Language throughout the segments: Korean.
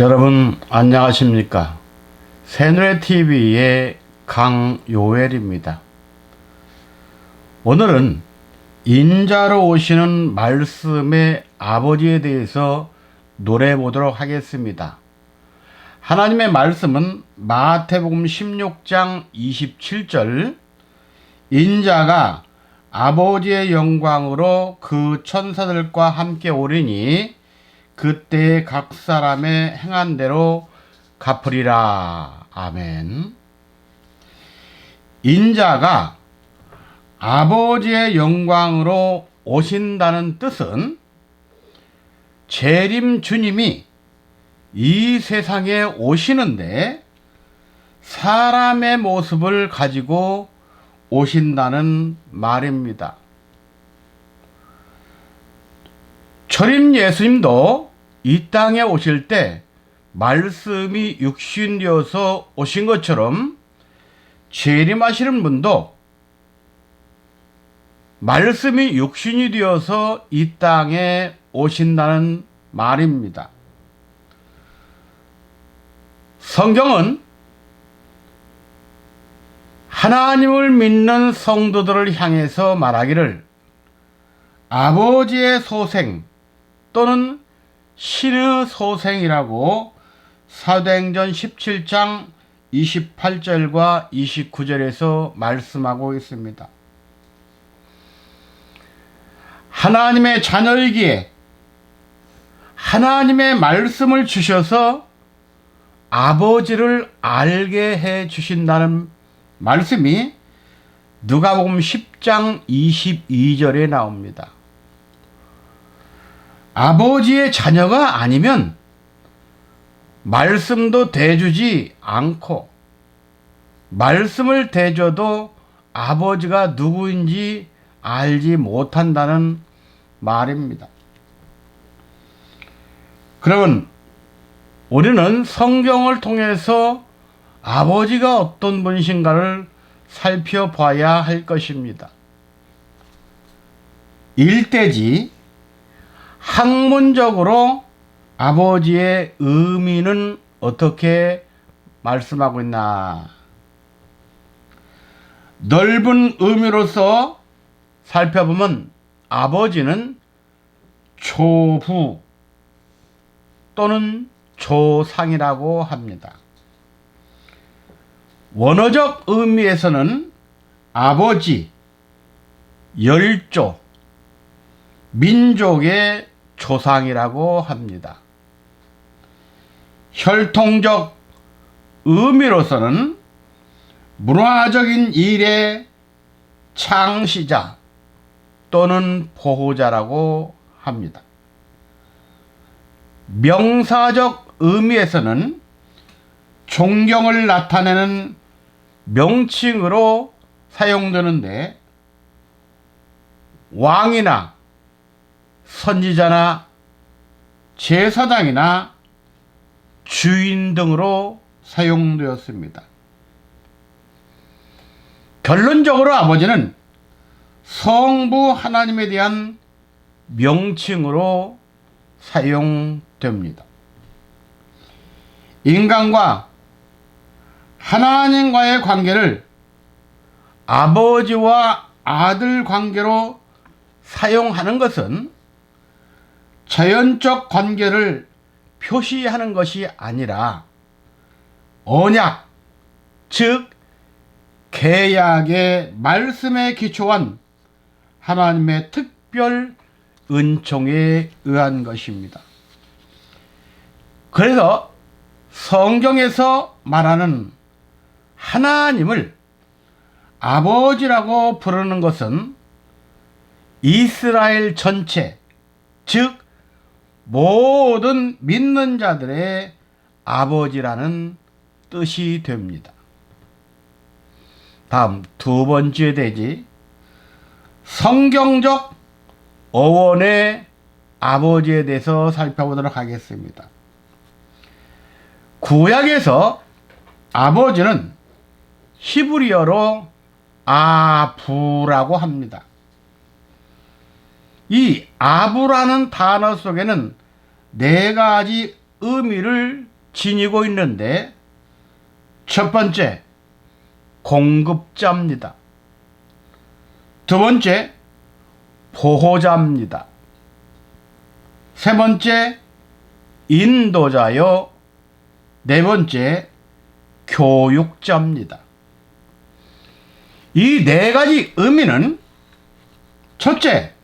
여러분 안녕하십니까? 새누레TV의 강요엘입니다. 오늘은 인자로 오시는 말씀의 아버지에 대해서 노래해 보도록 하겠습니다. 하나님의 말씀은 마태복음 16장 27절 인자가 아버지의 영광으로 그 천사들과 함께 오리니 그때 각 사람의 행한 대로 갚으리라. 아멘. 인자가 아버지의 영광으로 오신다는 뜻은 재림 주님이 이 세상에 오시는데 사람의 모습을 가지고 오신다는 말입니다. 철임 예수님도 이 땅에 오실 때 말씀이 육신되어서 오신 것처럼 재림하시는 분도 말씀이 육신이 되어서 이 땅에 오신다는 말입니다. 성경은 하나님을 믿는 성도들을 향해서 말하기를 아버지의 소생 또는 신의 소생이라고 사도행전 17장 28절과 29절에서 말씀하고 있습니다. 하나님의 자녀이기에 하나님의 말씀을 주셔서 아버지를 알게 해 주신다는 말씀이 누가복음 10장 22절에 나옵니다. 아버지의 자녀가 아니면 말씀도 대주지 않고 말씀을 대줘도 아버지가 누구인지 알지 못한다는 말입니다. 그러면 우리는 성경을 통해서 아버지가 어떤 분이신가를 살펴봐야 할 것입니다. 일대지 학문적으로 아버지의 의미는 어떻게 말씀하고 있나? 넓은 의미로서 살펴보면 아버지는 초부 또는 조상이라고 합니다. 원어적 의미에서는 아버지, 열조, 민족의 조상이라고 합니다. 혈통적 의미로서는 문화적인 일의 창시자 또는 보호자라고 합니다. 명사적 의미에서는 존경을 나타내는 명칭으로 사용되는데 왕이나 선지자나 제사장이나 주인 등으로 사용되었습니다. 결론적으로 아버지는 성부 하나님에 대한 명칭으로 사용됩니다. 인간과 하나님과의 관계를 아버지와 아들 관계로 사용하는 것은 자연적 관계를 표시하는 것이 아니라 언약, 즉 계약의 말씀에 기초한 하나님의 특별 은총에 의한 것입니다. 그래서 성경에서 말하는 하나님을 아버지라고 부르는 것은 이스라엘 전체, 즉 모든 믿는 자들의 아버지라는 뜻이 됩니다. 다음 두 번째 대지 성경적 어원의 아버지에 대해서 살펴보도록 하겠습니다. 구약에서 아버지는 히브리어로 아부라고 합니다. 이 아부라는 단어 속에는 네 가지 의미를 지니고 있는데 첫 번째 공급자입니다. 두 번째 보호자입니다. 세 번째 인도자요. 네 번째 교육자입니다. 이 네 가지 의미는 첫째,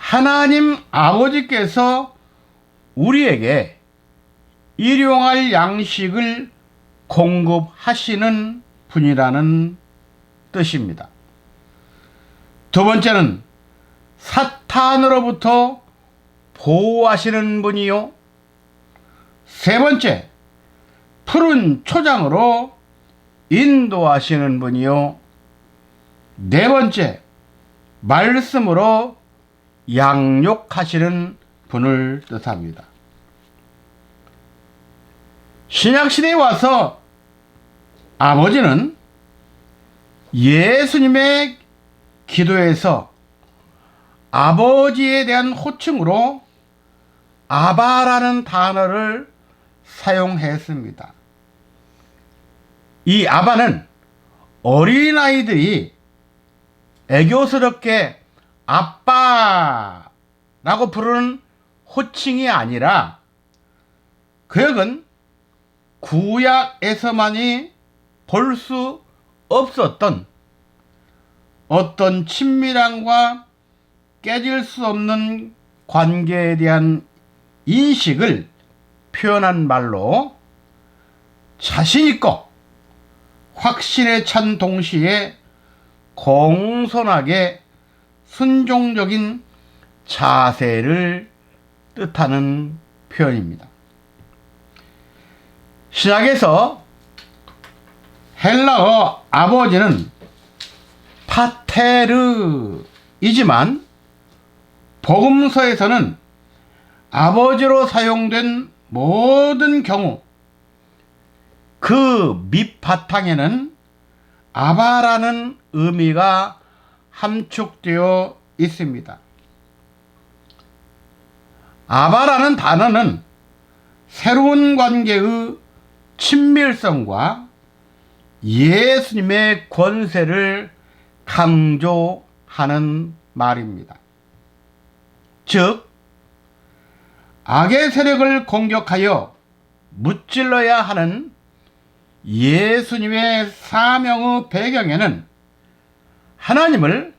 하나님 아버지께서 우리에게 일용할 양식을 공급하시는 분이라는 뜻입니다. 두 번째는 사탄으로부터 보호하시는 분이요. 세 번째, 푸른 초장으로 인도하시는 분이요. 네 번째, 말씀으로 양육하시는 분을 뜻합니다. 신약시대에 와서 아버지는 예수님의 기도에서 아버지에 대한 호칭으로 아바라는 단어를 사용했습니다. 이 아바는 어린아이들이 애교스럽게 아빠라고 부르는 호칭이 아니라 그역은 구약에서만이 볼 수 없었던 어떤 친밀함과 깨질 수 없는 관계에 대한 인식을 표현한 말로 자신있고 확신에 찬 동시에 공손하게 순종적인 자세를 뜻하는 표현입니다. 신약에서 헬라어 아버지는 파테르이지만 복음서에서는 아버지로 사용된 모든 경우 그 밑바탕에는 아바라는 의미가 함축되어 있습니다. 아바라는 단어는 새로운 관계의 친밀성과 예수님의 권세를 강조하는 말입니다. 즉, 악의 세력을 공격하여 무찔러야 하는 예수님의 사명의 배경에는 하나님을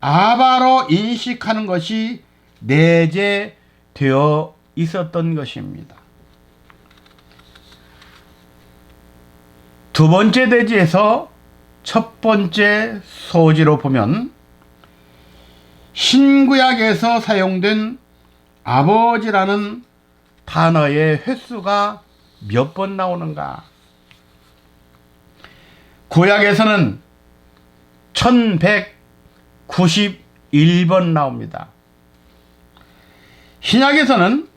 아바로 인식하는 것이 내재되어 있었던 것입니다. 두 번째 대지에서 첫 번째 소지로 보면 신구약에서 사용된 아버지라는 단어의 횟수가 몇 번 나오는가? 구약에서는 1191번 나옵니다. 신약에서는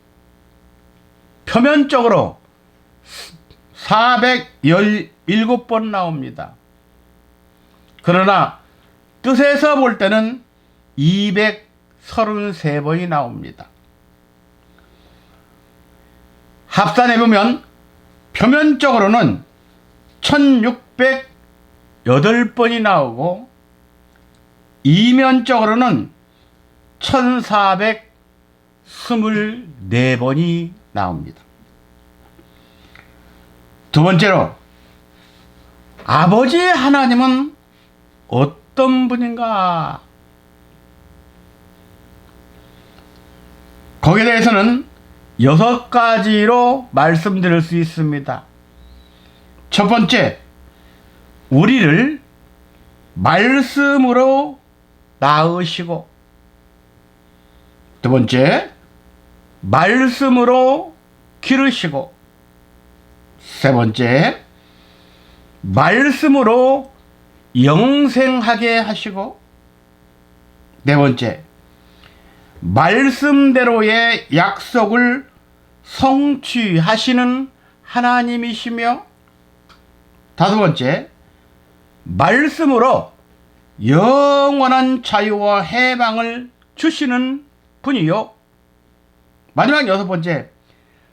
표면적으로 417번 나옵니다. 그러나 뜻에서 볼 때는 233번이 나옵니다. 합산해 보면 표면적으로는 1608번이 나오고 이면적으로는 1424번이 나옵니다. 두 번째로 아버지 하나님은 어떤 분인가? 거기에 대해서는 여섯 가지로 말씀드릴 수 있습니다. 첫 번째, 우리를 말씀으로 낳으시고, 두 번째, 말씀으로 기르시고, 세 번째, 말씀으로 영생하게 하시고, 네 번째, 말씀대로의 약속을 성취하시는 하나님이시며, 다섯 번째, 말씀으로 영원한 자유와 해방을 주시는 분이요. 마지막 여섯 번째,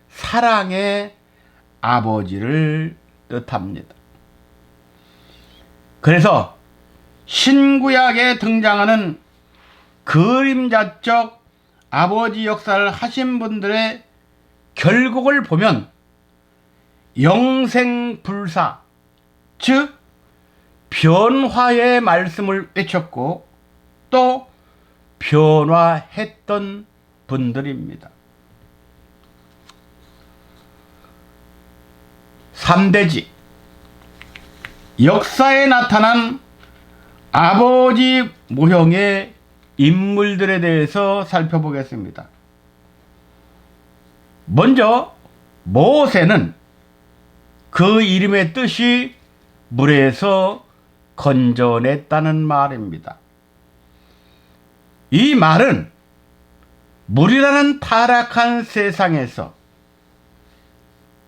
사랑의 아버지를 뜻합니다. 그래서 신구약에 등장하는 그림자적 아버지 역사를 하신 분들의 결국을 보면 영생불사, 즉 변화의 말씀을 외쳤고 또 변화했던 분들입니다. 3대지 역사에 나타난 아버지 모형의 인물들에 대해서 살펴보겠습니다. 먼저 모세는 그 이름의 뜻이 물에서 건져냈다는 말입니다. 이 말은 물이라는 타락한 세상에서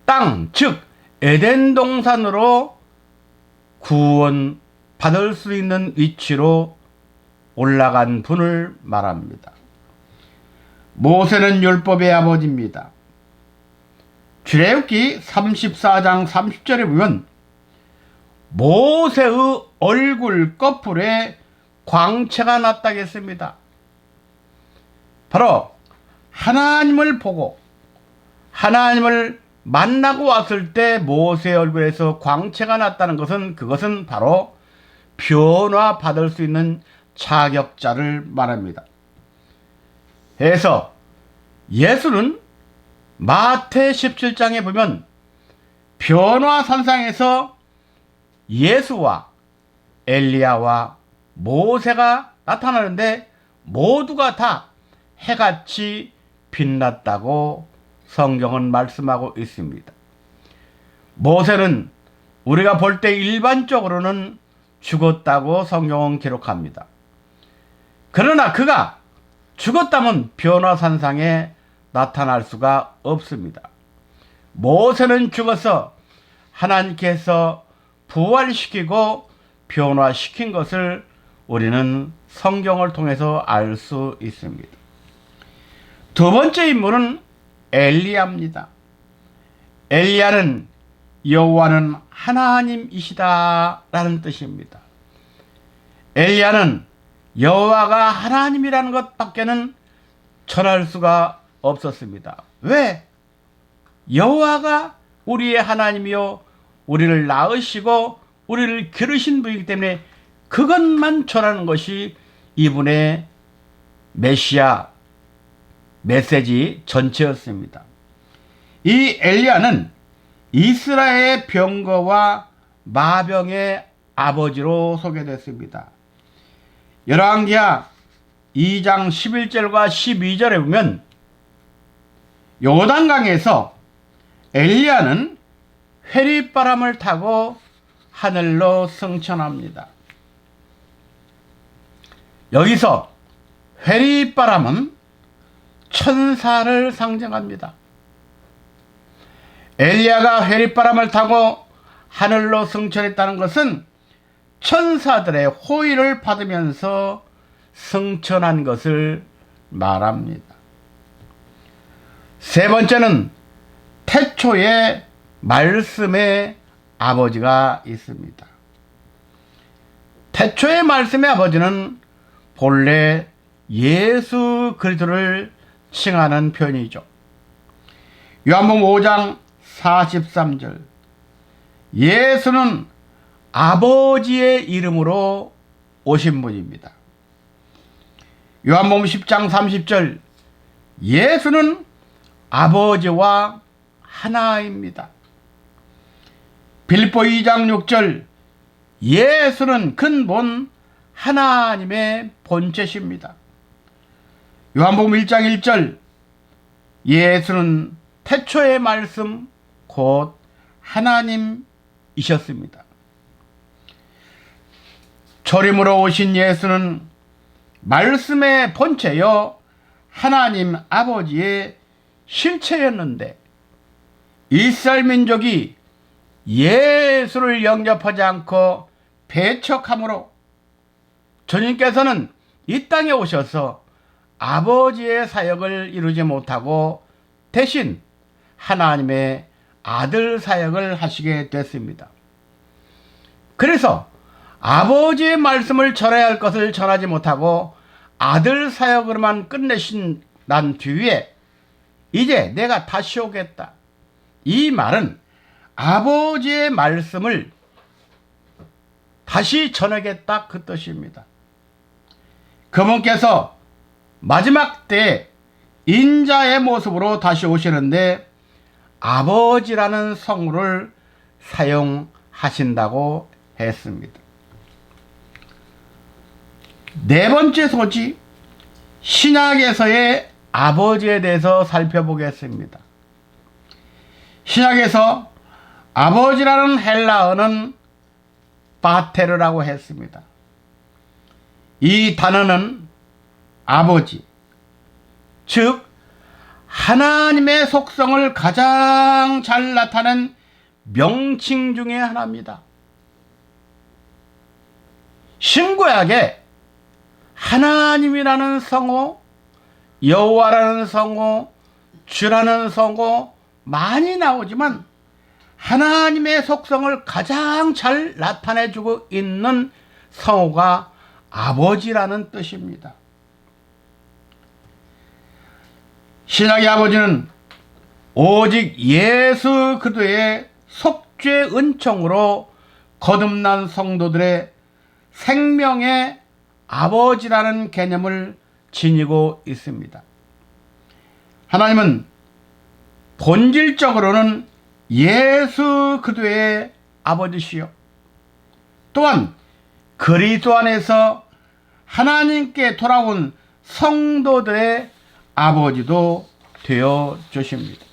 땅, 즉 에덴 동산으로 구원 받을 수 있는 위치로 올라간 분을 말합니다. 모세는 율법의 아버지입니다. 출애굽기 34장 30절에 보면 모세의 얼굴 꺼풀에 광채가 났다겠습니다. 바로 하나님을 보고 하나님을 만나고 왔을 때 모세 얼굴에서 광채가 났다는 것은 그것은 바로 변화 받을 수 있는 자격자를 말합니다. 해서 예수는 마태 17장에 보면 변화 산상에서 예수와 엘리야와 모세가 나타나는데 모두가 다 해같이 빛났다고 성경은 말씀하고 있습니다. 모세는 우리가 볼 때 일반적으로는 죽었다고 성경은 기록합니다. 그러나 그가 죽었다면 변화산상에 나타날 수가 없습니다. 모세는 죽어서 하나님께서 부활시키고 변화시킨 것을 우리는 성경을 통해서 알 수 있습니다. 두 번째 인물은 엘리야입니다. 엘리야는 여호와는 하나님이시다라는 뜻입니다. 엘리야는 여호와가 하나님이라는 것밖에는 전할 수가 없었습니다. 왜? 여호와가 우리의 하나님이요 우리를 낳으시고 우리를 기르신 분이기 때문에 그것만 전하는 것이 이분의 메시아 메시지 전체였습니다. 이 엘리야는 이스라엘의 병거와 마병의 아버지로 소개됐습니다. 열왕기하 2장 11절과 12절에 보면 요단강에서 엘리야는 회리바람을 타고 하늘로 승천합니다. 여기서 회리바람은 천사를 상징합니다. 엘리야가 회리바람을 타고 하늘로 승천했다는 것은 천사들의 호의를 받으면서 승천한 것을 말합니다. 세 번째는 태초에 말씀의 아버지가 있습니다. 태초의 말씀의 아버지는 본래 예수 그리스도를 칭하는 편이죠. 요한복음 5장 43절 예수는 아버지의 이름으로 오신 분입니다. 요한복음 10장 30절 예수는 아버지와 하나입니다. 빌보 2장 6절 예수는 근본 하나님의 본체십니다. 요한복음 1장 1절 예수는 태초의 말씀 곧 하나님이셨습니다. 초림으로 오신 예수는 말씀의 본체여 하나님 아버지의 실체였는데 이스라엘 민족이 예수를 영접하지 않고 배척함으로 주님께서는 이 땅에 오셔서 아버지의 사역을 이루지 못하고 대신 하나님의 아들 사역을 하시게 됐습니다. 그래서 아버지의 말씀을 전해야 할 것을 전하지 못하고 아들 사역으로만 끝내신 난 뒤에 이제 내가 다시 오겠다. 이 말은 아버지의 말씀을 다시 전하겠다 그 뜻입니다. 그분께서 마지막 때 인자의 모습으로 다시 오시는데 아버지라는 성우를 사용하신다고 했습니다. 네 번째 소지 신약에서의 아버지에 대해서 살펴보겠습니다. 신약에서 아버지라는 헬라어는 바테르라고 했습니다. 이 단어는 아버지, 즉 하나님의 속성을 가장 잘 나타낸 명칭 중의 하나입니다. 신구약에 하나님이라는 성호, 여호와라는 성호, 주라는 성호 많이 나오지만 하나님의 속성을 가장 잘 나타내주고 있는 성호가 아버지라는 뜻입니다. 신약의 아버지는 오직 예수 그리스도의 속죄 은총으로 거듭난 성도들의 생명의 아버지라는 개념을 지니고 있습니다. 하나님은 본질적으로는 예수 그리스도의 아버지시요. 또한 그리스도 안에서 하나님께 돌아온 성도들의 아버지도 되어 주십니다.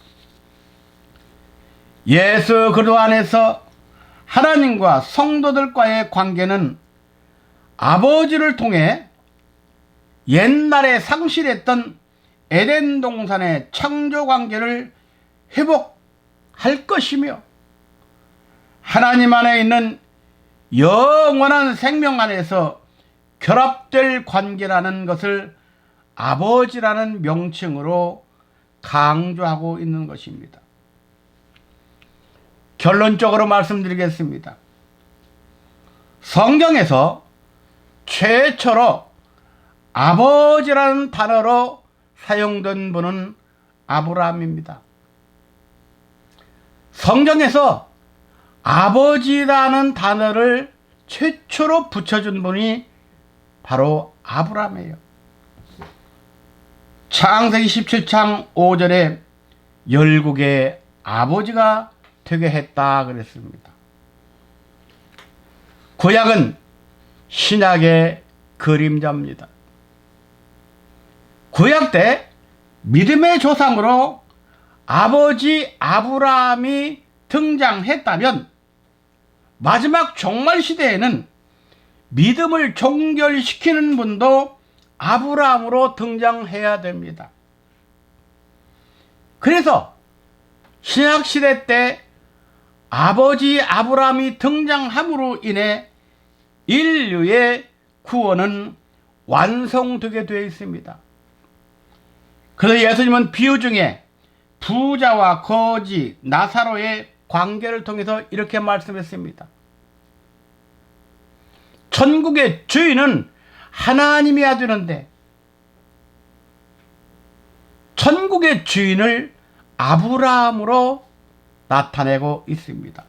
예수 그리스도 안에서 하나님과 성도들과의 관계는 아버지를 통해 옛날에 상실했던 에덴 동산의 창조 관계를 회복 할 것이며 하나님 안에 있는 영원한 생명 안에서 결합될 관계라는 것을 아버지라는 명칭으로 강조하고 있는 것입니다. 결론적으로 말씀드리겠습니다. 성경에서 최초로 아버지라는 단어로 사용된 분은 아브라함입니다. 성경에서 아버지라는 단어를 최초로 붙여준 분이 바로 아브라함이에요. 창세기 17장 5절에 열국의 아버지가 되게 했다 그랬습니다. 구약은 신약의 그림자입니다. 구약 때 믿음의 조상으로 아버지 아브라함이 등장했다면 마지막 종말 시대에는 믿음을 종결시키는 분도 아브라함으로 등장해야 됩니다. 그래서 신약 시대 때 아버지 아브라함이 등장함으로 인해 인류의 구원은 완성되게 되어 있습니다. 그래서 예수님은 비유 중에 부자와 거지, 나사로의 관계를 통해서 이렇게 말씀했습니다. 천국의 주인은 하나님이야 되는데 천국의 주인을 아브라함으로 나타내고 있습니다.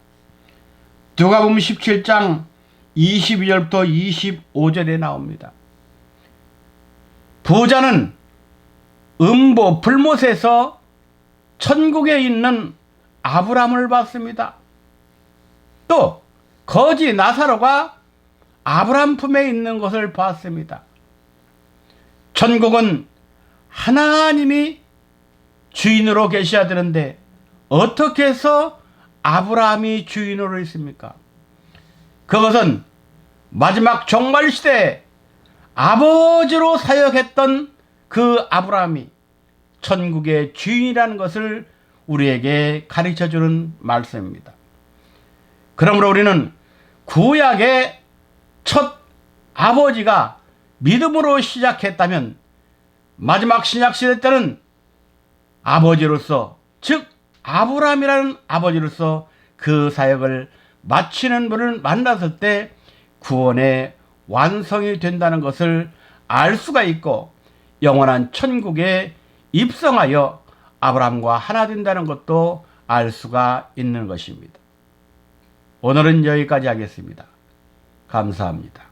누가복음 17장 22절부터 25절에 나옵니다. 부자는 음보 불못에서 천국에 있는 아브라함을 봤습니다. 또 거지 나사로가 아브라함 품에 있는 것을 봤습니다. 천국은 하나님이 주인으로 계셔야 되는데 어떻게 해서 아브라함이 주인으로 있습니까? 그것은 마지막 종말 시대에 아버지로 사역했던 그 아브라함이 천국의 주인이라는 것을 우리에게 가르쳐 주는 말씀입니다. 그러므로 우리는 구약의 첫 아버지가 믿음으로 시작했다면 마지막 신약 시대 때는 아버지로서 즉 아브라함이라는 아버지로서 그 사역을 마치는 분을 만났을 때 구원의 완성이 된다는 것을 알 수가 있고 영원한 천국에 입성하여 아브라함과 하나 된다는 것도 알 수가 있는 것입니다. 오늘은 여기까지 하겠습니다. 감사합니다.